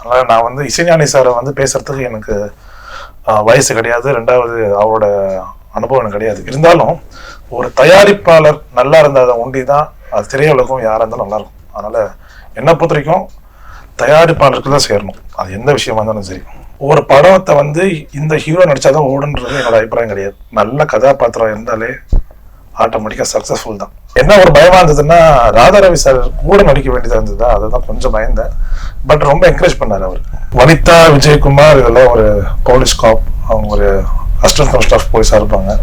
அதனால் நான் வந்து இசைஞானி சாரை வந்து பேசுறதுக்கு எனக்கு வயசு கிடையாது. ரெண்டாவது அவரோட அனுபவம் எனக்கு கிடையாது. இருந்தாலும் ஒரு தயாரிப்பாளர் நல்லா இருந்தால் ஒண்டி தான் அது திரையுலகம் யாராக இருந்தாலும் நல்லா இருக்கும். அதனால் என்னை பொறுத்த வரைக்கும் தயாரிப்பாளருக்கு தான் சேரணும். அது எந்த விஷயமா இருந்தாலும் சரி. ஒரு படத்தை வந்து இந்த ஹீரோ நடிச்சாதான் ஓடுன்றது என்னோட அபிப்பிராயம் கிடையாது. நல்ல கதாபாத்திரம் இருந்தாலே ஆட்டோமேட்டிக்காக சக்ஸஸ்ஃபுல் தான். என்ன ஒரு பயமாக இருந்ததுன்னா ராதாரவி சார் கூட நடிக்க வேண்டியதா இருந்தது அதுதான் கொஞ்சம் பயந்தேன். பட் ரொம்ப என்கரேஜ் பண்ணார் அவர். வனிதா விஜயகுமார் இதெல்லாம் ஒரு போலீஸ் காப் அவங்க ஒரு அசிஸ்டன்ட் கமிஷனர் ஆஃப் போலீஸாக இருப்பாங்க.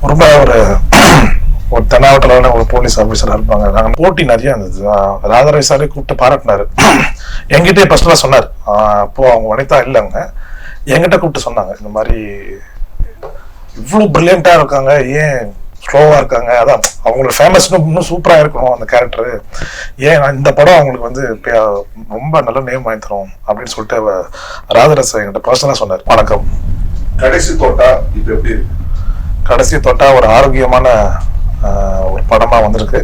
ரொம்ப ஒரு ஒரு தென்னாவட்டலான ஒரு போலீஸ் ஆஃபீஸராக இருப்பாங்க. நாங்கள் போட்டி நிறைய இருந்தது. ஆஹ் ராதாரவி சாரே கூப்பிட்டு பாராட்டினார். எங்கிட்டே பர்சனலாக சொன்னார். அப்போது அப்போ அவங்க வனிதா இல்லை அவங்க. என்கிட்ட கூப்பிட்டு சொன்னாங்க. இந்த மாதிரி இவ்வளோ ப்ரில்லியண்ட்டாக இருக்காங்க. ஏன் ஸ்லோவா இருக்காங்க. அதான் அவங்களோட ஃபேமஸ் இன்னும் சூப்பரா இருக்கணும் அந்த கேரக்டர் ஏன் இந்த படம் அவங்களுக்கு வந்து ரொம்ப நல்ல நேம் வாங்கி தரும் அப்படின்னு சொல்லிட்டு ராதரஸ் என்கிட்ட பர்சனலா சொன்னார். வணக்கம். கடைசி தோட்டா இப்ப எப்படி இருக்கு? கடைசி தொட்டா ஒரு ஆரோக்கியமான ஒரு படமா வந்திருக்கு.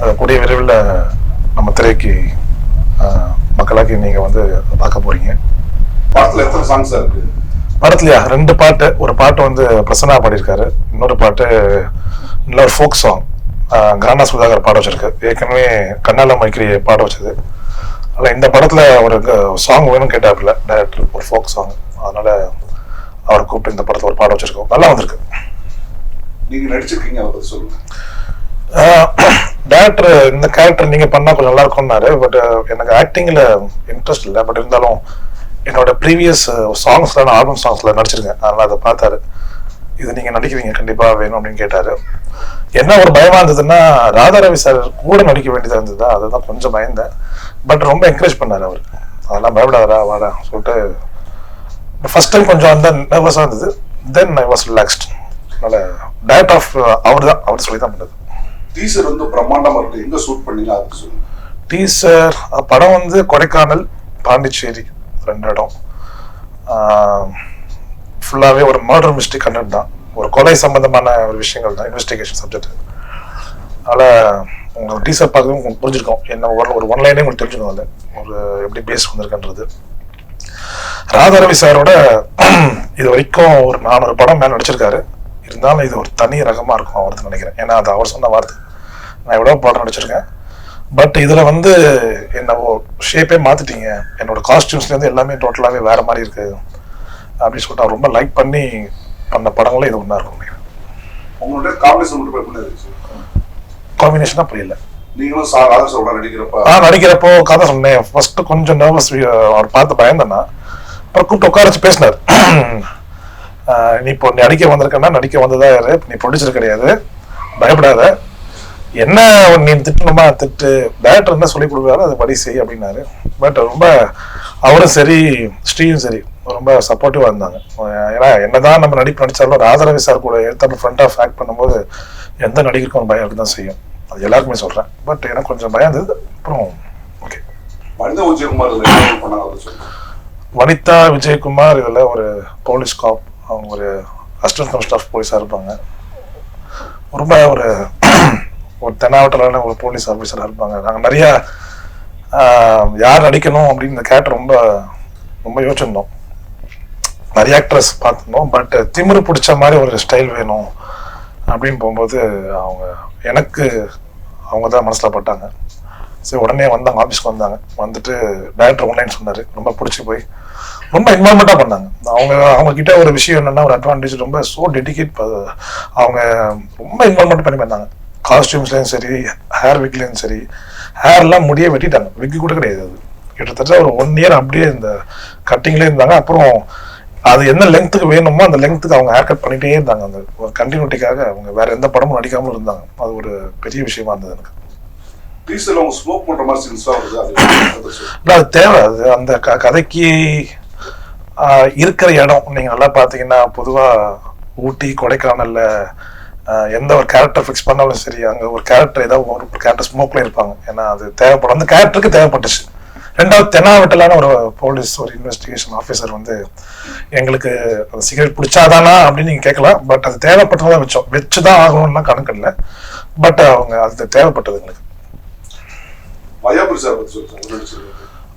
அது கூடிய விரைவில் நம்ம திரைக்கு மக்களாக்கி நீங்க வந்து பார்க்க போறீங்க. படத்துல எத்தனை சாங்ஸ் இருக்கு? படத்துலயா? ரெண்டு பாட்டு. ஒரு பாட்டு வந்து பிரசன்னா பாடியிருக்காரு. இன்னொரு பாட்டு நல்ல ஒரு ஃபோக் சாங் கானா சுதாகர் பாட வச்சிருக்கு. ஏற்கனவே கண்ணால மைக்கிரி பாட வச்சது. அதில் இந்த படத்துல ஒரு சாங் வேணும் கேட்டாப்புல. டைரக்டர் ஒரு ஃபோக் சாங் அதனால அவரை கூப்பிட்டு இந்த படத்துல ஒரு பாட வச்சிருக்கோம். நல்லா வந்திருக்கு. நீங்க நடிச்சிருக்கீங்க பத்தி சொல்லுங்க. டேரக்டர் இந்த கேரக்டர் நீங்க பண்ணா கொஞ்சம் நல்லா இருக்கும்னாரு. பட் எனக்கு ஆக்டிங்ல இன்ட்ரெஸ்ட் இல்லை. பட் இருந்தாலும் என்னோட ப்ரீவியஸ் சாங்ஸ்ல நான் ஆல்பம் சாங்ஸ்ல நடிச்சிருக்கேன். அதனால அதை பார்த்தாரு. இது நீங்க நடிக்கிறீங்க கண்டிப்பா வேணும் அப்படின்னு கேட்டாரு. என்ன ஒரு பயமா இருந்ததுன்னா ராதாரவி சார் கூட நடிக்க வேண்டியதா இருந்தது? அதுதான் கொஞ்சம் பயந்தேன். பட் ரொம்ப என்கரேஜ் பண்ணாரு அவர். அதெல்லாம் பயப்படாதடா வாடா சொல்லிட்டு ஃபர்ஸ்ட் டைம் கொஞ்சம் அந்த நர்வஸாக இருந்தது. தென் ஐ வாஸ் ரிலாக்ஸ்ட் அதனால டேரக்ட் ஆஃப் அவர் தான். அவர் சொல்லி தான் பண்ணது டீசர் வந்து பிரம்மாண்டமா இருக்கு. எங்க ஷூட் பண்ணீங்க அதுக்கு சொல்லுங்க. டீசர் படம் வந்து கொடைக்கானல் பாண்டிச்சேரி. ரெண்டு இடம். ஃபுல்லாகவே ஒரு மர்டர் மிஸ்டேக் கண்டென்ட் தான். ஒரு கொலை சம்மந்தமான ஒரு விஷயங்கள் தான் இன்வெஸ்டிகேஷன் சப்ஜெக்ட் அதனால் உங்களுக்கு டீசர் பார்க்கவும் உங்களுக்கு புரிஞ்சிருக்கும். என்ன ஒரு ஒரு ஒன்லைனே உங்களுக்கு தெரிஞ்சுக்கணும் அதில். ஒரு எப்படி பேஸ் வந்திருக்குன்றது. ராதாரவி சாரோட இது வரைக்கும் ஒரு நானூறு படம் மேலே நடிச்சிருக்காரு. இருந்தாலும் இது ஒரு தனி ரகமாக இருக்கும் அவருக்கு நினைக்கிறேன். ஏன்னா அது அவர் சொன்ன வார்த்தை. நான் எவ்வளோ படம் நடிச்சிருக்கேன். பட் இதில் வந்து என்ன ஷேப்பே மாற்றிட்டீங்க என்னோட காஸ்டியூம்ஸ்லேருந்து எல்லாமே டோட்டலாகவே வேற மாதிரி இருக்கு. அப்படின்னு சொல்லிட்டு ரொம்ப லைக் பண்ணி பண்ண படங்களும் இது ஒன்றா இருக்கும். உங்களுடைய காம்பினேஷன் புரியல. நான் நடிக்கிறப்போ? கதை சொன்னேன். ஃபர்ஸ்ட் கொஞ்சம் நர்வஸ் அவர் பார்த்து பயந்தேன்னா அப்புறம் கூப்பிட்டு உட்கார வச்சு பேசினார் நீ இப்போ நடிக்க வந்திருக்கன்னா நடிக்க வந்ததா நீ ப்ரொடியூசர் கிடையாது. பயப்படாத. என்ன நீ திட்டணுமா திட்டு. டேரக்டர் என்ன சொல்லி கொடுக்குறாரோ அதை படி செய் அப்படின்னாரு. பட் ரொம்ப அவரும் சரி ஸ்ரீயும் சரி ரொம்ப சப்போர்ட்டிவாக இருந்தாங்க. ஏன்னா என்னதான் நம்ம நடிப்பு நடிச்சாலும் ராதாரவி சார் கூட எடுத்தாலும் ஃப்ரண்ட் ஆஃப் ஆக்ட் பண்ணும்போது எந்த நடிகருக்கும் ஒரு பயம் தான் செய்யும். அது எல்லாருக்குமே சொல்கிறேன் பட் எனக்கு கொஞ்சம் பயம் இருந்தது. அப்புறம் ஓகே வனிதா விஜயகுமார் இதில் ஒரு போலீஸ் காப் அவங்க ஒரு அசிஸ்டன்ட் கமிஷனர் ஆஃப் போலீஸாக இருப்பாங்க. ரொம்ப ஒரு ஒரு தென்னாவட்டலான ஒரு போலீஸ் ஆஃபீஸராக இருப்பாங்க. நாங்கள் நிறையா யார் நடிக்கணும் அப்படின்னு இந்த கேரக்டர் ரொம்ப ரொம்ப யோசிச்சிருந்தோம். நிறைய ஆக்ட்ரஸ் பார்த்துருந்தோம். பட் திமிரு பிடிச்ச மாதிரி ஒரு ஸ்டைல் வேணும் அப்படின்னு போகும்போது அவங்க எனக்கு அவங்க தான் மனசில் பட்டாங்க. சரி உடனே வந்தாங்க ஆஃபீஸ்க்கு வந்தாங்க. வந்துட்டு டேரக்டர் ஒன்லைன் சொன்னார். ரொம்ப பிடிச்சி போய் ரொம்ப இன்வால்மெண்ட்டாக பண்ணாங்க. அவங்க அவங்க கிட்ட ஒரு விஷயம் என்னென்னா ஒரு அட்வான்டேஜ் ரொம்ப ஸோ டெடிகேட் அவங்க ரொம்ப இன்வால்மெண்ட் பண்ணி பண்ணாங்க காஸ்டியூம்ஸ்லேயும் சரி ஹேர் விக்லேயும் சரி ஹேர்லாம் முடியே வெட்டிட்டாங்க. விக்கு கூட கிடையாது அது. கிட்டத்தட்ட ஒரு ஒன் இயர் அப்படியே இந்த கட்டிங்லேயே இருந்தாங்க. அப்புறம் அது என்ன லெங்க்த்துக்கு வேணுமோ அந்த லெங்க்த்துக்கு அவங்க ஹேர் கட் பண்ணிட்டே இருந்தாங்க. அந்த ஒரு கண்டினியூட்டிக்காக அவங்க வேற எந்த படமும் நடிக்காமல் இருந்தாங்க. அது ஒரு பெரிய விஷயமா இருந்தது எனக்கு. அது தேவை. அது அந்த க கதைக்கு இருக்கிற இடம். நீங்க நல்லா பார்த்தீங்கன்னா பொதுவா ஊட்டி கொடைக்கானல்ல எந்த ஒரு கேரக்டர் ஃபிக்ஸ் பண்ணாலும் சரி அங்கே ஒரு கேரக்டர் ஏதாவது ஒரு கேரக்டர் ஸ்மோக்ல இருப்பாங்க. ஏன்னா அது தேவைப்படும். அந்த கேரக்டருக்கு தேவைப்பட்டுச்சு. ரெண்டாவது தெனாவட்டலான ஒரு போலீஸ் ஒரு இன்வெஸ்டிகேஷன் ஆஃபீஸர் வந்து எங்களுக்கு சிகரெட் பிடிச்சாதானா அப்படின்னு நீங்கள் கேட்கலாம். பட் அது தேவைப்பட்டதான் வச்சோம். வச்சுதான் ஆகணும்லாம் கணக்கு இல்லை. பட் அவங்க அது தேவைப்பட்டது எங்களுக்கு.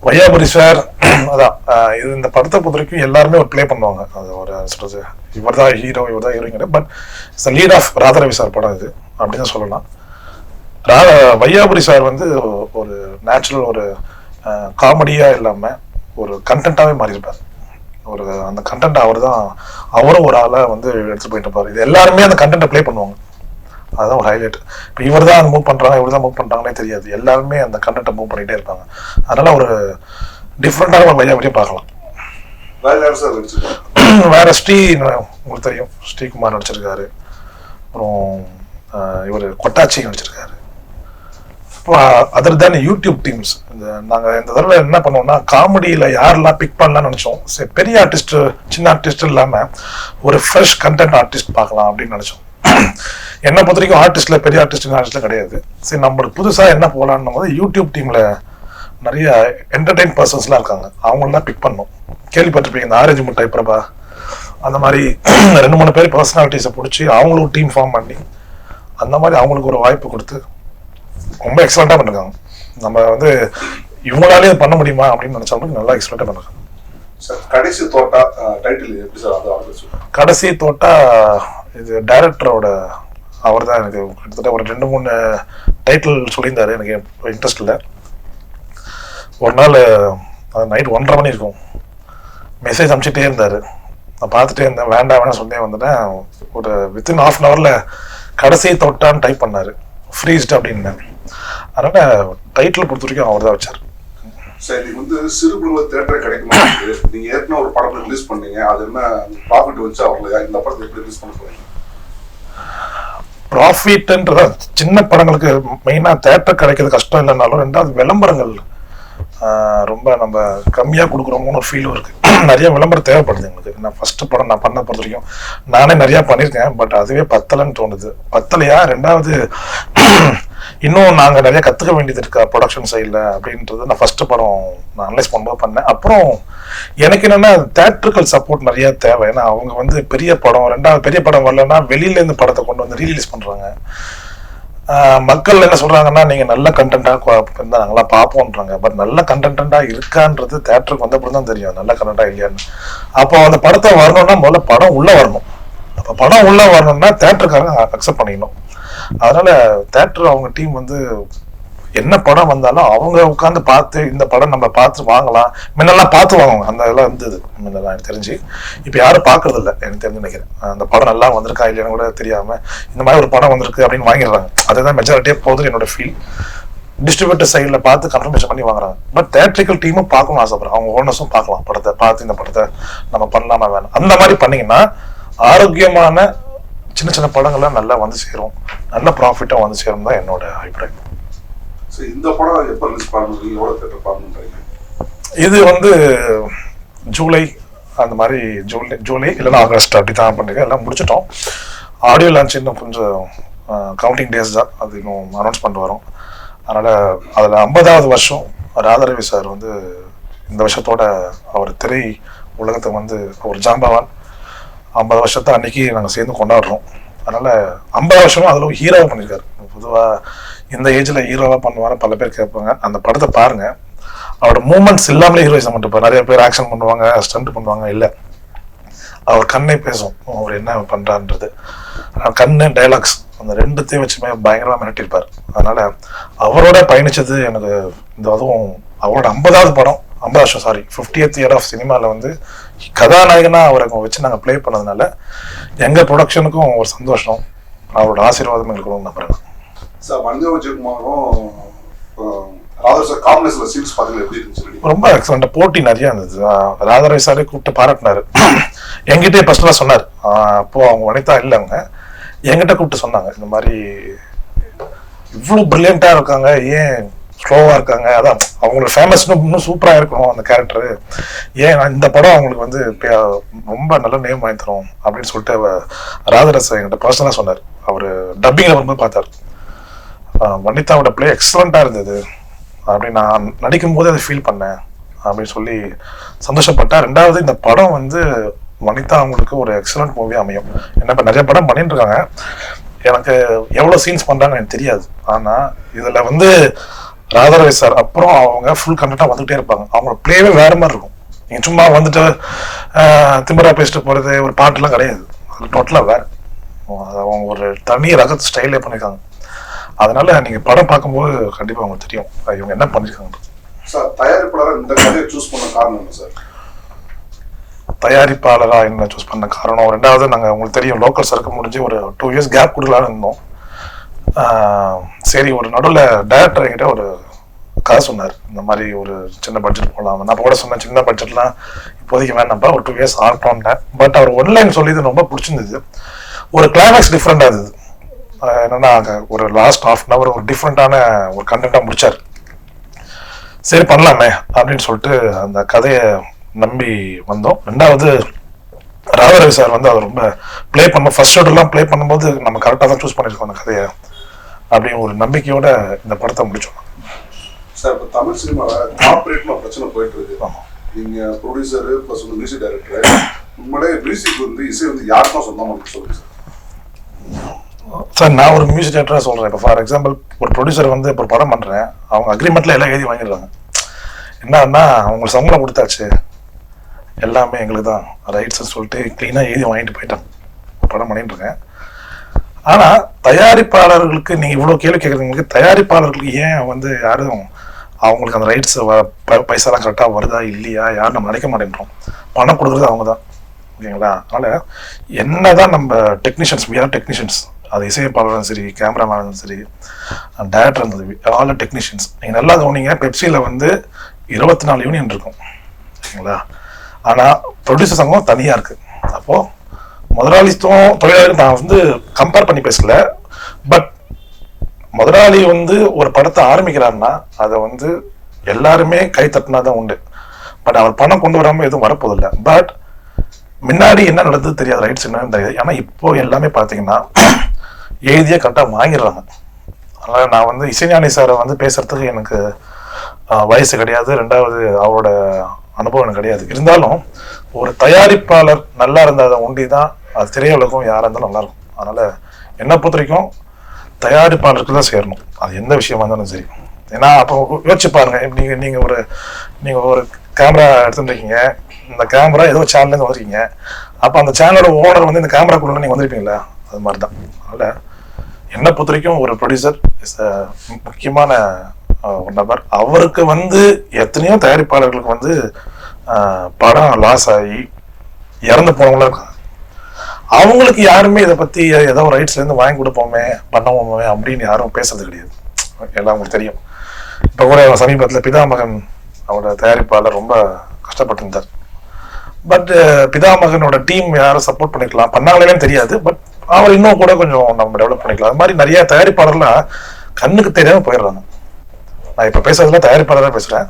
வையாபுரி சார் அதான் இது இந்த படத்தை பொறுத்த வரைக்கும் எல்லாருமே ஒரு ப்ளே பண்ணுவாங்க. அது ஒரு சொல்றது இவர் தான் ஹீரோ இவர் தான் heroine but it's lead of Radharavi sir படம் இது அப்படின்னு தான் சொல்லலாம். ரா வையாபுரி சார் வந்து ஒரு நேச்சுரல் ஒரு காமெடியாக இல்லாமல் ஒரு கண்டென்ட்டாகவே மாறியிருப்பார். ஒரு அந்த கண்டென்ட் அவர் தான் அவரும் ஒரு ஆளாக வந்து எடுத்து போயிட்டு இருப்பார். இது எல்லாருமே அந்த கண்டென்ட்டை ப்ளே பண்ணுவாங்க. அதுதான் ஒரு ஹைலைட் இப்போ இவர் தான் மூவ் பண்றாங்க இவர் தான் மூவ் பண்றாங்கன்னே தெரியாது. எல்லாருமே அந்த கண்டென்ட்டை மூவ் பண்ணிட்டே இருப்பாங்க. அதனால ஒரு டிஃப்ரெண்டான ஒரு பார்க்கலாம். யாரும் சார் நடிச்சிருக்காங்க? வேற ஸ்ரீ உங்களுக்கு தெரியும். ஸ்ரீகுமார் நடிச்சிருக்காரு. அப்புறம் இவர் கொட்டாச்சி நடிச்சிருக்காரு. அதர் தேன் யூடியூப் டீம்ஸ் இந்த நாங்கள் இந்த தடவை என்ன பண்ணோம்னா காமெடியில் யாரெல்லாம் பிக் பண்ணலாம்னு நினச்சோம் சரி பெரிய ஆர்டிஸ்ட் சின்ன ஆர்டிஸ்ட் இல்லாமல் ஒரு ஃப்ரெஷ் கண்டென்ட் ஆர்டிஸ்ட் பார்க்கலாம் அப்படின்னு நினச்சோம். என்னை பொறுத்த வரைக்கும் ஆர்டிஸ்டில் பெரிய ஆர்டிஸ்ட் ஆர்டிஸ்ட்ல கிடையாது. சரி நம்மளுக்கு புதுசாக என்ன போகலான்னும் போது யூடியூப் டீமில் நிறைய என்டர்டைன் பர்சன்ஸ்லாம் இருக்காங்க. அவங்கள பிக் பண்ணோம் கேள்விப்பட்டிருப்பீங்க இந்த ஆரஞ்சு முட்டை பிரபா. அந்த மாதிரி ரெண்டு மூணு பேர் பர்சனாலிட்டிஸை பிடிச்சி அவங்களும் டீம் ஃபார்ம் பண்ணி அந்த மாதிரி அவங்களுக்கு ஒரு வாய்ப்பு கொடுத்து ரொம்ப எக்ஸலண்ட்டாக பண்ணிருக்காங்க. நம்ம வந்து இவங்களாலே பண்ண முடியுமா அப்படின்னு நினைச்சாலும் நல்லா எக்ஸலண்ட்டாக பண்ணிருக்காங்க. சார் கடைசி தோட்டா டைட்டில் எப்படி சார் கடைசி தோட்டா இது டைரக்டரோட அவர் தான் எனக்கு கிட்டத்தட்ட ஒரு ரெண்டு மூணு டைட்டில் சொல்லியிருந்தாரு. எனக்கு இன்ட்ரெஸ்ட் இல்லை. ஒரு நாள் நைட் ஒன்றரை மணி இருக்கும். மெசேஜ் அனுப்பிச்சிட்டே இருந்தார். நான் பார்த்துட்டே இருந்தேன். வேண்டாம் வேணாம் சொன்னே வந்துட்டேன். ஒரு வித்தின் ஆஃப் அன் ஹவரில் கடைசி தொட்டான்னு டைப் பண்ணார். ஃப்ரீஸ்ட் அப்படின்னு. அதனால டைட்டில் பொறுத்த வரைக்கும் அவர் தான் வச்சார் சார் வந்து சிறு குழுவ தேட்டரை கிடைக்குமா? நீங்க ஏற்கனவே ஒரு படம் ரிலீஸ் பண்ணீங்க. அது என்ன ப்ராஃபிட் வச்சு அவங்கள இந்த படத்தை எப்படி ரிலீஸ் பண்ண போறீங்க? ப்ராஃபிட்ன்றத சின்ன படங்களுக்கு மெயினாக தேட்டர் கிடைக்கிறது கஷ்டம் இல்லைனாலும் ரெண்டாவது விளம்பரங்கள் ரொம்ப நம்ம கம்மியாக கொடுக்குறோமோன்னு ஒரு ஃபீலும் இருக்குது நிறைய விளம்பரம் தேவைப்படுது எங்களுக்கு. நான் ஃபஸ்ட்டு படம் நான் பண்ண பொறுத்த வரைக்கும் நானே நிறையா பண்ணியிருக்கேன் பட் அதுவே பத்தலைன்னு தோணுது. பத்தலையா? ரெண்டாவது இன்னும் நாங்கள் நிறைய கற்றுக்க வேண்டியது இருக்கா ப்ரொடக்ஷன் சைடில் அப்படின்றது நான் ஃபர்ஸ்ட் படம் நான் அனலைஸ் பண்ணும்போது பண்ணேன். அப்புறம் எனக்கு என்னென்னா தேட்டருக்கல் சப்போர்ட் நிறைய தேவை. ஏன்னா அவங்க வந்து பெரிய படம் ரெண்டாவது பெரிய படம் வரலன்னா வெளியிலேருந்து படத்தை கொண்டு வந்து ரீலீஸ் பண்றாங்க. ஆஹ் மக்கள் என்ன சொல்றாங்கன்னா நீங்க நல்ல கண்டென்ட்டாக இருந்தால் நாங்களாம் பார்ப்போம்ன்றாங்க. பட் நல்ல கண்டென்ட்டாக இருக்கான்றது தேட்டருக்கு வந்தப்பறம் தான் தெரியும். நல்ல கண்டென்ட்டாக இல்லையான்னு. அப்போ அந்த படத்தை வரணும்னா முதல்ல படம் உள்ளே வரணும். அப்போ படம் உள்ளே வரணும்னா தேட்டருக்காரங்க அக்செப்ட் பண்ணிக்கணும். அதனால தேட்டர் அவங்க டீம் வந்து என்ன படம் வந்தாலும் அவங்க உட்காந்து பார்த்து இந்த படம் நம்ம பார்த்து வாங்கலாம். முன்னெல்லாம் பார்த்து வாங்குவாங்க. அந்த இதெல்லாம் இருந்தது. முன்னெல்லாம் எனக்கு தெரிஞ்சு. இப்போ யாரும் பார்க்கறது இல்லை எனக்கு தெரிஞ்சு நினைக்கிறேன். அந்த படம் நல்லா வந்திருக்கா இல்லையான்னு கூட தெரியாம இந்த மாதிரி ஒரு படம் வந்திருக்கு அப்படின்னு வாங்கிடுறாங்க. அதுதான் மெஜாரிட்டியாக போகுது என்னோட ஃபீல் டிஸ்ட்ரிபியூட்டர் சைடில் பார்த்து கன்ஃபர்மேஷன் பண்ணி வாங்குறாங்க. பட் தேட்ரிக்கல் டீமும் பார்க்கணும் ஆசைப்படுறேன் அவங்க ஓனர்ஸும் பார்க்கலாம். படத்தை பார்த்து இந்த படத்தை நம்ம பண்ணலாமா வேணும். அந்த மாதிரி பண்ணீங்கன்னா ஆரோக்கியமான சின்ன சின்ன படங்கள்லாம் நல்லா வந்து சேரும். நல்ல ப்ராஃபிட்டாக வந்து சேரும் தான் என்னோட அபிப்பிராயம். இந்த படம் எப்போ ரிலீஸ் எவ்வளோ தேட்டர் பண்ணணுன்றீங்க இது வந்து ஜூலை அந்த மாதிரி ஜூலை ஜூலை இல்லைன்னா ஆகஸ்ட் அப்படி தான் பண்ணிருக்கேன். எல்லாம் முடிச்சிட்டோம். ஆடியோ லான்ச் இன்னும் கொஞ்சம் கவுண்டிங் டேஸ் தான். அது இன்னும் அனௌன்ஸ் பண்ணிட்டு வரோம். அதனால் அதில் ஐம்பதாவது வருஷம் ராதாரவி சார் வந்து இந்த வருஷத்தோட அவர் திரை உலகத்தை வந்து ஒரு ஜாம்பவான். ஐம்பது வருஷத்தை அன்னைக்கு நாங்கள் சேர்ந்து கொண்டாடுறோம். அதனால் ஐம்பது வருஷமும் அதில் ஹீரோவாக பண்ணியிருக்காரு பொதுவாக இந்த ஏஜில் ஹீரோவாக பண்ணுவாங்க பல பேர் கேட்பாங்க. அந்த படத்தை பாருங்கள் அவரோட மூமெண்ட்ஸ் இல்லாமலே ஹீரோயிசம் பண்ணிட்டு நிறைய பேர் ஆக்ஷன் பண்ணுவாங்க ஸ்டண்ட் பண்ணுவாங்க இல்லை. அவர் கண்ணை பேசும். அவர் என்ன பண்ணுறான்றது கண்ணு டைலாக்ஸ் அந்த ரெண்டுத்தையும் வச்சுமே பயங்கரமா மிரட்டியிருப்பார். அதனால அவரோட பயணிச்சது எனக்கு இந்த அதுவும் அவரோட ஐம்பதாவது படம். ஐம்பது வருஷம் சாரி ஃபிஃப்டியத் இயர் ஆஃப் சினிமாவில் வந்து கதாநாயகனா அவரை வச்சு நாங்கள் ப்ளே பண்ணதுனால எங்கள் ப்ரொடக்ஷனுக்கும் ஒரு சந்தோஷம். அவரோட ஆசீர்வாதம் எங்களுக்கு நம்புறேன் சார் வந்தே விஜயகுமாரும் ரொம்ப எக்ஸலண்ட் போட்டி நிறைய இருந்தது. ராதாரவி சாரே கூப்பிட்டு பாராட்டினாரு. என்கிட்டயே பர்சனலாக சொன்னார். அப்போ அவங்க வனிதா இல்லை அவங்க. என்கிட்ட கூப்பிட்டு சொன்னாங்க இந்த மாதிரி இவ்வளோ பிரில்லியண்ட்டாக இருக்காங்க ஏன் ஸ்லோவாக இருக்காங்க. அதான் அவங்களோட ஃபேமஸ்னு இன்னும் சூப்பராக இருக்கணும் அந்த கேரக்டர் ஏன் நான் இந்த படம் அவங்களுக்கு வந்து ரொம்ப நல்ல நேம் வாங்கி தரும் அப்படின்னு சொல்லிட்டு அவ- ராதரஸ் என்கிட்ட பர்சனலாக சொன்னார். அவர் டப்பிங்கில் வரும்போது பார்த்தார். வனிதாவோட பிளே எக்ஸலண்ட்டாக இருந்தது. அப்படி நான் நடிக்கும் போது அதை ஃபீல் பண்ணேன். அப்படின்னு சொல்லி சந்தோஷப்பட்டேன் ரெண்டாவது இந்த படம் வந்து வனிதா அவங்களுக்கு ஒரு எக்ஸலண்ட் மூவி அமையும். என்ன இப்போ நிறைய படம் பண்ணிட்டு இருக்காங்க. எனக்கு எவ்வளோ சீன்ஸ் பண்ணுறாங்க எனக்கு தெரியாது. ஆனால் இதில் வந்து ராதாரவி சார் அப்புறம் அவங்க ஃபுல் கண்டென்ட்டாக வந்துகிட்டே இருப்பாங்க. அவங்க ப்ளேவே வேற மாதிரி இருக்கும். நீங்கள் சும்மா வந்துட்டு திமிரா பேசிட்டு போகிறது ஒரு பாட்டுலாம் கிடையாது. அது டோட்டலாக வேற. அவங்க ஒரு தனி ரக ஸ்டைலே பண்ணியிருக்காங்க அதனால நீங்கள் படம் பார்க்கும்போது கண்டிப்பாக உங்களுக்கு தெரியும். இவங்க என்ன பண்ணியிருக்காங்க சார் தயாரிப்பாளர் இந்த கதையை சூஸ் பண்ண காரணம் சார் தயாரிப்பாளராக என்ன சூஸ் பண்ண காரணம்? ரெண்டாவது நாங்கள் உங்களுக்கு தெரியும் லோக்கல் சரக்கு முடிஞ்சு ஒரு டூ இயர்ஸ் கேப் கொடுக்கலான்னு இருந்தோம். சரி ஒரு நடுவில் டைரக்டர் என்கிட்ட ஒரு கதை சொன்னார். இந்த மாதிரி ஒரு சின்ன பட்ஜெட் போகலாம் நான் கூட சொன்னேன் சின்ன பட்ஜெட்லாம் இப்போதைக்கு வேணாம்ப்பா ஒரு டூ இயர்ஸ் ஆகட்டோம்னேன் பட் அவர் ஒன்லைன் சொல்லி இது ரொம்ப பிடிச்சிருந்தது. ஒரு கிளைமேக்ஸ் டிஃப்ரெண்டாக இருந்தது. என்னன்னா ஒரு லாஸ்ட் ஹாஃப் அன் அவர் ஒரு டிஃப்ரெண்ட்டான ஒரு கண்டென்ட்டாக முடிச்சார். சரி பண்ணலாமே அப்படின்னு சொல்லிட்டு அந்த கதையை நம்பி வந்தோம். ரெண்டாவது ராதாரவி சார் வந்து அதை ரொம்ப ப்ளே பண்ண ஃபர்ஸ்ட் ஷோட்டெல்லாம் ப்ளே பண்ணும்போது நம்ம கரெக்டாக தான் சூஸ் பண்ணியிருக்கோம் அந்த கதையை. அப்படின்னு ஒரு நம்பிக்கையோட இந்த படத்தை முடிச்சோம். சார் இப்போ தமிழ் சினிமாவில் ஒரு பிரச்சனை போயிட்டு இருக்கு ஆமா. நீங்க ப்ரொடியூசர் ப்ளஸ் வந்து மியூசிக் டைரக்டர் உண்மையிலே மியூசிக் வந்து இசை வந்து யாருக்கும் சொந்தமாக சொல்லுங்க சார். சார் நான் ஒரு மியூசிக் டேரக்டராக சொல்கிறேன் இப்போ ஃபார் எக்ஸாம்பிள் ஒரு ப்ரொடியூசர் வந்து இப்போ படம் பண்ணுறேன் அவங்க அக்ரிமெண்ட்டில் எல்லாம் எழுதி வாங்கிடுறாங்க. என்னன்னா அவங்களுக்கு சம்பளம் கொடுத்தாச்சு. எல்லாமே எங்களுக்கு தான் ரைட்ஸ்னு சொல்லிட்டு க்ளீனாக எழுதி வாங்கிட்டு போயிட்டாங்க. ஒரு படம் பண்ணிட்டு ஆனா ஆனால் தயாரிப்பாளர்களுக்கு நீங்கள் இவ்வளோ கேள்வி கேட்குறீங்களுக்கு தயாரிப்பாளர்களுக்கு ஏன் வந்து யாரும் அவங்களுக்கு அந்த ரைட்ஸ் பைசாலாம் கரெக்டாக வருதா இல்லையா யாரும் நம்ம நினைக்க மாட்டேன்றோம். பணம் கொடுக்குறது அவங்க தான் ஓகேங்களா? அதனால் என்னதான் நம்ம டெக்னீஷியன்ஸ் we டெக்னீஷியன்ஸ் அது இசையப்பாளரும் சரி கேமராமேனும் சரி டேரக்டர் இருந்தது ஆல் டெக்னீஷியன்ஸ் நீங்கள் நல்லா தோணிங்க பெப்சியில் வந்து இருபத்தி நாலு யூனியன் இருக்கும். ஓகேங்களா? ஆனால் ப்ரொடியூசர் சங்கம் தனியாக இருக்குது அப்போது முதலாளித்துவம் தொழிலாளர் நான் வந்து கம்பேர் பண்ணி பேசல. பட் முதலாளி வந்து ஒரு படத்தை ஆரம்பிக்கிறாருன்னா அதை வந்து எல்லாருமே கை தட்டினா தான் உண்டு. பட் அவர் பணம் கொண்டு வராமல் எதுவும் வரப்போதில்லை. பட் முன்னாடி என்ன நடந்தது தெரியாது ரைட்ஸ் என்னன்னு தெரியாது. ஏன்னா இப்போ எல்லாமே பார்த்தீங்கன்னா எழுதியே கரெக்டாக வாங்கிடுறாங்க. அதனால் நான் வந்து இசைஞானி சாரை வந்து பேசுறதுக்கு எனக்கு வயசு கிடையாது. ரெண்டாவது அவரோட அனுபவம் எனக்கு கிடையாது. இருந்தாலும் ஒரு தயாரிப்பாளர் நல்லா இருந்தால் அதை ஒண்டி தான் அது திரையுலகம் யாராக இருந்தாலும் நல்லாயிருக்கும். அதனால் என்னை பொறுத்த வரைக்கும் தயாரிப்பாளருக்கு தான் சேரணும். அது எந்த விஷயமா இருந்தாலும் சரி. ஏன்னா அப்போ யோசிச்சு பாருங்க. நீங்கள் நீங்கள் ஒரு நீங்கள் ஒரு கேமரா எடுத்துட்டுருக்கீங்க இந்த கேமரா ஏதோ சேனல்லேருந்து வந்திருக்கீங்க. அப்போ அந்த சேனலோட ஓனர் வந்து இந்த கேமராக்குள்ள நீங்கள் வந்திருப்பீங்களா அது மாதிரி தான் அதனால் என்னை பொறுத்த வரைக்கும் ஒரு ப்ரொடியூசர் இஸ் முக்கியமான ஒரு நபர். அவருக்கு வந்து எத்தனையோ தயாரிப்பாளர்களுக்கு வந்து படம் லாஸ் ஆகி இறந்து போனவங்களாம் இருக்காங்க. அவங்களுக்கு யாருமே இதை பத்தி ஏதோ ரைட்ஸ்ல இருந்து வாங்கி கொடுப்போமே பண்ணுவோமே அப்படின்னு யாரும் பேசுறது கிடையாது. எல்லாம் உங்களுக்கு தெரியும். இப்போ கூட சமீபத்தில் பிதாமகன் அவரோட தயாரிப்பாளர் ரொம்ப கஷ்டப்பட்டிருந்தார். பட் uh, பிதாமகனோட டீம் யாரும் சப்போர்ட் பண்ணிக்கலாம். பண்ணாங்களேன்னு தெரியாது. பட் அவர் இன்னும் கூட கொஞ்சம் நம்ம டெவலப் பண்ணிக்கலாம். அது மாதிரி நிறைய தயாரிப்பாளர்லாம் கண்ணுக்கு தெரியாம போயிடுறாங்க. நான் இப்போ பேசுறதுல தயாரிப்பாளராக பேசுறேன்.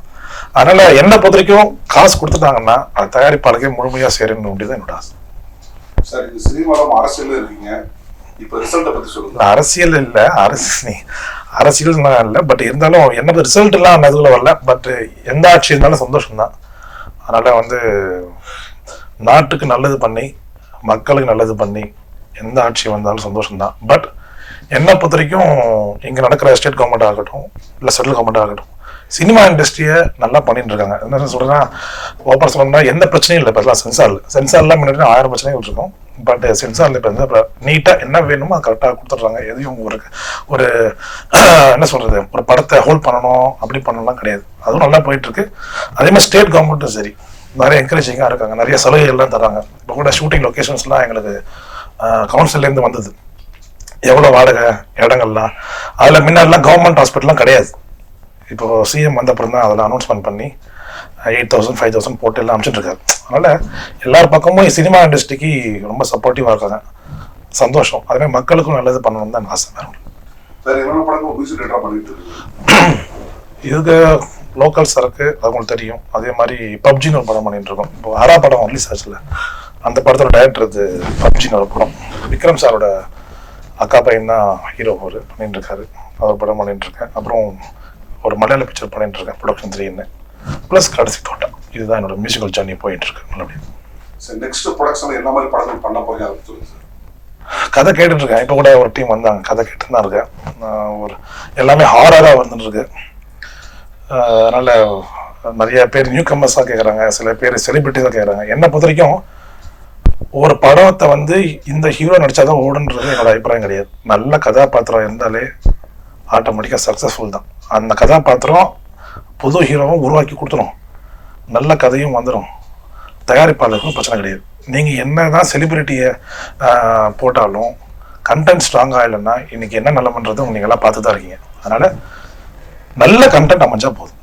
அதனால என்னை பொறுத்த வரைக்கும் காசு கொடுத்துட்டாங்கன்னா அது தயாரிப்பாளருக்கே முழுமையா சேரணும் அப்படிதான் என்னோட ஆசை. சார் இந்த சினிமாவில் அரசியல் இருக்கீங்க. இப்போ ரிசல்ட்டை பற்றி சொல்லுங்க. அரசியல் இல்லை அரசியல் அரசியல் இல்லை பட் இருந்தாலும் என்னது ரிசல்ட்லாம் எல்லாம் நான் வரல. பட் எந்த ஆட்சி இருந்தாலும் சந்தோஷம்தான். அதனால் வந்து நாட்டுக்கு நல்லது பண்ணி மக்களுக்கு நல்லது பண்ணி எந்த ஆட்சி வந்தாலும் சந்தோஷம் தான் பட் என்னை பொறுத்த வரைக்கும் இங்கே நடக்கிற ஸ்டேட் கவர்மெண்ட் ஆகட்டும் இல்லை சென்ட்ரல் கவர்மெண்ட் ஆகட்டும் சினிமா இண்டஸ்ட்ரியை நல்லா பண்ணிட்டு இருக்காங்க என்ன சொல்றேன்னா ஓப்பன் சொல்லணும்னா எந்த பிரச்சனையும் இல்லை. இப்போ சென்சார் சென்சார்லாம் முன்னாடி ஆயிரம் பிரச்சனைகள் இருக்கும் பட் சென்சார்ல இப்போ வந்து நீட்டாக என்ன வேணுமோ அது கரெக்டாக கொடுத்துட்றாங்க. எதையும் ஒரு ஒரு என்ன சொல்றது ஒரு படத்தை ஹோல்ட் பண்ணணும் அப்படி பண்ணணும்லாம் கிடையாது. அதுவும் நல்லா போயிட்டு இருக்கு அதே மாதிரி ஸ்டேட் கவர்மெண்ட்டும் சரி. நிறைய என்கரேஜிங்காக இருக்காங்க. நிறைய சலுகைகள்லாம் தராங்க. இப்போ கூட ஷூட்டிங் லொக்கேஷன்ஸ்லாம் எங்களுக்கு கவுன்சிலேருந்து வந்தது. எவ்வளோ வாடகை இடங்கள்லாம். அதில் முன்னாடிலாம் கவர்மெண்ட் ஹாஸ்பிட்டல்லாம் கிடையாது. இப்போ சிஎம் வந்த அப்புறம் தான் அதெல்லாம் அனௌன்ஸ்மெண்ட் பண்ணி எயிட் தௌசண்ட் ஃபைவ் தௌசண்ட் போட்டு எல்லாம் அனுப்பிச்சிட்டு இருக்காரு. அதனால எல்லார் பக்கமும் சினிமா இண்டஸ்ட்ரிக்கு ரொம்ப சப்போர்ட்டிவாக இருக்காங்க. சந்தோஷம். அதே மக்களுக்கும் நல்லது பண்ணணும்னு தான் ஆசை. வேற இதுக்கு லோக்கல் சரக்கு அது உங்களுக்கு தெரியும். அதே மாதிரி பப்ஜின்னு ஒரு படம் பண்ணிட்டு இருக்கோம். இப்போ ஹரா படம் ரிலீஸ் ஆச்சுல. அந்த படத்தோட டைரக்டர் இது பப்ஜின்னு ஒரு படம். விக்ரம் சாரோட அக்கா பையன் தான் ஹீரோ ஒரு பண்ணிட்டு இருக்காரு. அவர் படம் பண்ணிட்டு இருக்கேன். அப்புறம் ஒரு மலையாள பிக்சர் பண்ணிட்டு இருக்கேன் ப்ரொடக்ஷன் த்ரீன்னு ப்ளஸ் கடைசி தோட்டம் இதுதான் என்னோட மியூசிக்கல் ஜர்னி போயிட்டு இருக்கு நல்லபடியா சார் நெக்ஸ்ட் ப்ரொடக்ஷன் என்ன மாதிரி படங்கள் பண்ண போறீங்க அதை பத்தி சொல்லுங்க சார் கதை கேட்டுட்டு இருக்கேன். இப்போ கூட ஒரு டீம் வந்தாங்க கதை கேட்டு தான் இருக்கேன். ஒரு எல்லாமே ஹாரராக வந்துட்டு இருக்கு. அதனால நிறைய பேர் நியூ கம்மர்ஸாக கேட்குறாங்க சில பேர் செலிபிரிட்டிஸாக கேட்குறாங்க என்னை பொறுத்த வரைக்கும் ஒரு படத்தை வந்து இந்த ஹீரோ நடிச்சாதான் ஓடுன்றது என்னோட அபிப்பிராயம் கிடையாது. நல்ல கதாபாத்திரம் இருந்தாலே ஆட்டோமேட்டிக்காக சக்ஸஸ்ஃபுல் தான். அந்த கதாபாத்திரம் புது ஹீரோவும் உருவாக்கி கொடுத்துரும். நல்ல கதையும் வந்துடும் தயாரிப்பாளருக்கும் பிரச்சனை கிடையாது. நீங்கள் என்ன தான் செலிபிரிட்டியை போட்டாலும் கண்டென்ட் ஸ்ட்ராங்காக இல்லைன்னா இன்னைக்கு என்ன நிலமன்றது நீங்கள் எல்லாம் பார்த்து தான் இருக்கீங்க. அதனால் நல்ல கண்டென்ட் அமைஞ்சா போதும்.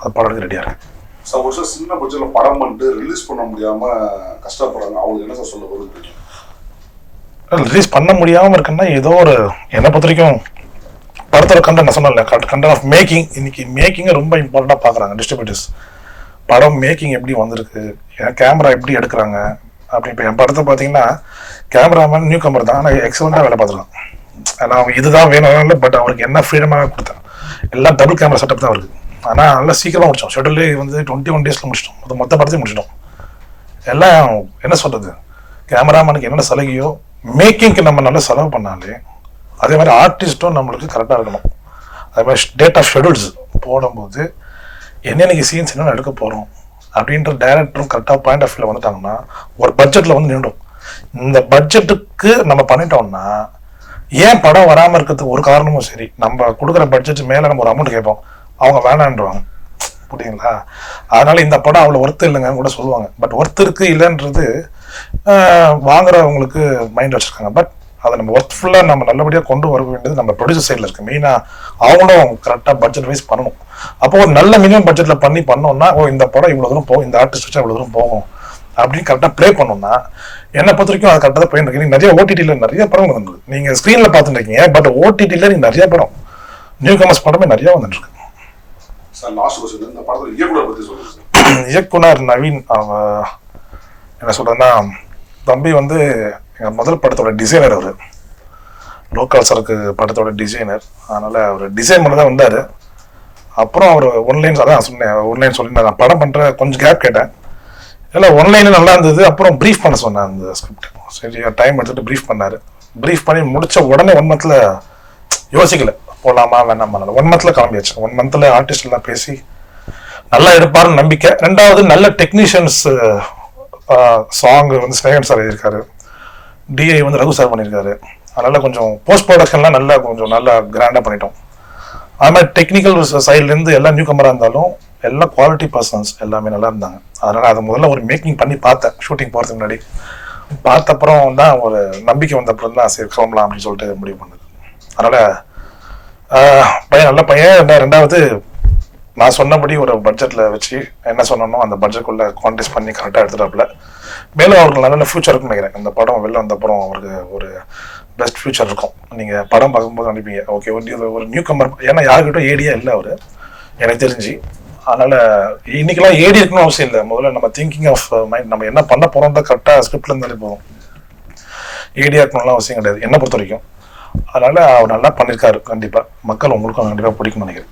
அது படத்துக்கு ரெடியாக இருக்கு. சார் ஒரு சில சின்ன பட்ஜெட்ல படம் பண்ணிட்டு ரிலீஸ் பண்ண முடியாம கஷ்டப்படுறாங்க அவங்களுக்கு என்ன சார் சொல்ல விரும்புறீங்க? ரிலீஸ் பண்ண முடியாமல் இருக்குன்னா ஏதோ ஒரு என்னை பொறுத்த வரைக்கும் படத்தோட கண்டென்ட் நான் சொன்னேன்ல கண்டன் ஆஃப் மேக்கிங் இன்னைக்கு மேக்கிங்கை ரொம்ப இம்பார்ட்டண்டாக பார்க்குறாங்க டிஸ்ட்ரிபியூட்டர்ஸ் படம் மேக்கிங் எப்படி வந்திருக்கு கேமரா எப்படி எடுக்கிறாங்க அப்படி இப்போ என் படத்தை பார்த்தீங்கன்னா கேமராமேன் நியூ கமர் தான் ஆனால் எக்ஸலண்ட்டாக வேலை பார்த்துருக்கான் ஆனால் அவங்க இதுதான் வேணும் இல்லை பட் அவருக்கு என்ன ஃப்ரீடமாக கொடுத்தேன் எல்லாம் டபுள் கேமரா செட்டப் தான் அவருக்கு ஆனால் நல்லா சீக்கிரமாக முடிச்சோம் ஷெட்யூலே வந்து டுவெண்ட்டி ஒன் டேஸில் முடிச்சிட்டோம். அது மொத்த படத்தையும் முடிச்சிட்டோம். எல்லாம் என்ன சொல்கிறது கேமராமேனுக்கு என்னென்ன சலுகையோ மேக்கிங்க்கு நம்ம நல்லா செலவு பண்ணாலே அதே மாதிரி ஆர்டிஸ்ட்டும் நம்மளுக்கு கரெக்டாக இருக்கணும். அதே மாதிரி டேட் ஆஃப் ஷெடியூல்ஸ் போடும்போது என்னென்னைக்கு சீன்ஸ் என்னென்ன எடுக்க போகிறோம் அப்படின்ற டைரக்டரும் கரெக்டாக பாயிண்ட் ஆஃப் வியூவில் வந்துட்டாங்கன்னா ஒரு பட்ஜெட்டில் வந்து நின்றுடும் இந்த பட்ஜெட்டுக்கு நம்ம பண்ணிட்டோம்னா ஏன் படம் வராமல் இருக்கிறதுக்கு ஒரு காரணமும் சரி. நம்ம கொடுக்குற பட்ஜெட் மேலே நம்ம ஒரு அமௌண்ட் கேட்போம். அவங்க வேணான்றவாங்க. புரியுங்களா அதனால இந்த படம் அவ்வளோ ஒர்த்து இல்லைங்கன்னு கூட சொல்லுவாங்க. பட் ஒர்த்து இருக்கு இல்லைன்றது வாங்குறவங்களுக்கு மைண்ட் வச்சுருக்காங்க. பட் அதை நம்ம ஒர்த்ஃபுல்லாக நம்ம நல்லபடியாக கொண்டு வர வேண்டியது நம்ம ப்ரொடியூசர் சைடில் இருக்கு. மெயினாக அவங்களும் கரெக்டாக பட்ஜெட் வைஸ் பண்ணணும். அப்போ ஒரு நல்ல மினிமம் பட்ஜெட்டில் பண்ணி பண்ணோம்னா ஓ இந்த படம் இவ்வளோ தூரம் போகும் இந்த ஆர்டிஸ்ட் வச்சா இவ்வளோ தூரம் போகும் அப்படின்னு கரெக்டாக ப்ளே பண்ணோம்னா என்னை பொறுத்த வரைக்கும் அது கரெக்டாக தான் போயிட்டு இருக்கு. நீங்க நிறைய ஓடிடியில் நிறைய படம் வந்துருக்கு. நீங்கள் ஸ்க்ரீனில் பார்த்துட்டு பட் ஓடிடியில் நீங்கள் நிறைய படம் நியூ கமர்ஸ் படமே நிறைய வந்துட்டு இருக்கு படத்துல இயக்குனர் நவீன் என்ன சொல்றதுன்னா தம்பி வந்து எங்கள் முதல் படத்தோட டிசைனர் அவர். லோக்கல் சரக்கு படத்தோட டிசைனர் அதனால் அவர் டிசைன் பண்ண தான் வந்தார். அப்புறம் அவர் ஒன்லைன் அதான் சொன்னேன். ஒன்லைன் சொல்லி நான் படம் பண்ணுற கொஞ்சம் கேப் கேட்டேன். இல்லை ஒன்லைன் நல்லா இருந்தது. அப்புறம் ப்ரீஃப் பண்ண சொன்னேன் அந்த ஸ்கிரிப்ட் சரி டைம் எடுத்துட்டு ப்ரீஃப் பண்ணார். ப்ரீஃப் பண்ணி முடித்த உடனே ஒன் மந்தில் யோசிக்கல. போகலாமா வேணாமா ஒன் மந்தில் கிளம்பியாச்சு. ஒன் மந்தில் ஆர்டிஸ்ட் பேசி நல்லா எடுப்பாருன்னு நம்பிக்கை. ரெண்டாவது நல்ல டெக்னீஷியன்ஸ் சாங் வந்து ஸ்னேகன் சார் எழுதியிருக்காரு. டிஐ வந்து ரகு சார் பண்ணியிருக்காரு. அதனால் கொஞ்சம் போஸ்ட் ப்ரொடக்ஷன்லாம் நல்லா கொஞ்சம் நல்லா கிராண்டாக பண்ணிட்டோம். அது மாதிரி டெக்னிக்கல் சைட்லேருந்து எல்லாம் நியூ கமராக இருந்தாலும் எல்லாம் குவாலிட்டி பர்சன்ஸ் எல்லாமே நல்லா இருந்தாங்க. அதனால் அதை முதல்ல ஒரு மேக்கிங் பண்ணி பார்த்தேன். ஷூட்டிங் போகிறதுக்கு முன்னாடி. பார்த்த அப்புறம் தான் ஒரு நம்பிக்கை வந்த அப்புறம் தான் சரி கிளம்பலாம் அப்படின்னு சொல்லிட்டு முடிவு பண்ணது. அதனால் பையன் நல்ல பையன். ரெண்டாவது நான் சொன்னபடி ஒரு பட்ஜெட்ல வச்சு என்ன சொன்னனோ அந்த பட்ஜெட்குள்ள குவான்டைஸ் பண்ணி கரெக்டாக எடுத்துட்டாப்புல. மேலும் அவருக்கு நல்ல ஃபியூச்சர் இருக்குன்னு நினைக்கிறேன். இந்த படம் வெளில வந்த படம் அவருக்கு ஒரு பெஸ்ட் ஃபியூச்சர் இருக்கும். நீங்கள் படம் பார்க்கும்போது நினைப்பீங்க ஓகே ஒரு ஒரு நியூ கமர் ஏன்னா யாருக்கிட்டும் ஏடியா இல்லை அவர். எனக்கு தெரிஞ்சு. அதனால இன்னைக்கெல்லாம் ஏடி இருக்கணும் அவசியம் இல்லை. முதல்ல நம்ம திங்கிங் ஆஃப் மைண்ட் நம்ம என்ன பண்ண போறோம் தான் கரெக்டாக ஸ்கிரிப்ட்ல இருந்தாலே போதும். ஏடியா இருக்கணும்லாம் அவசியம் கிடையாது. என்னை பொறுத்த வரைக்கும் அதனால அவர் நல்லா பண்ணியிருக்காரு கண்டிப்பாக மக்கள் உங்களுக்கும் கண்டிப்பாக பிடிக்கும்னு நினைக்கிறேன்.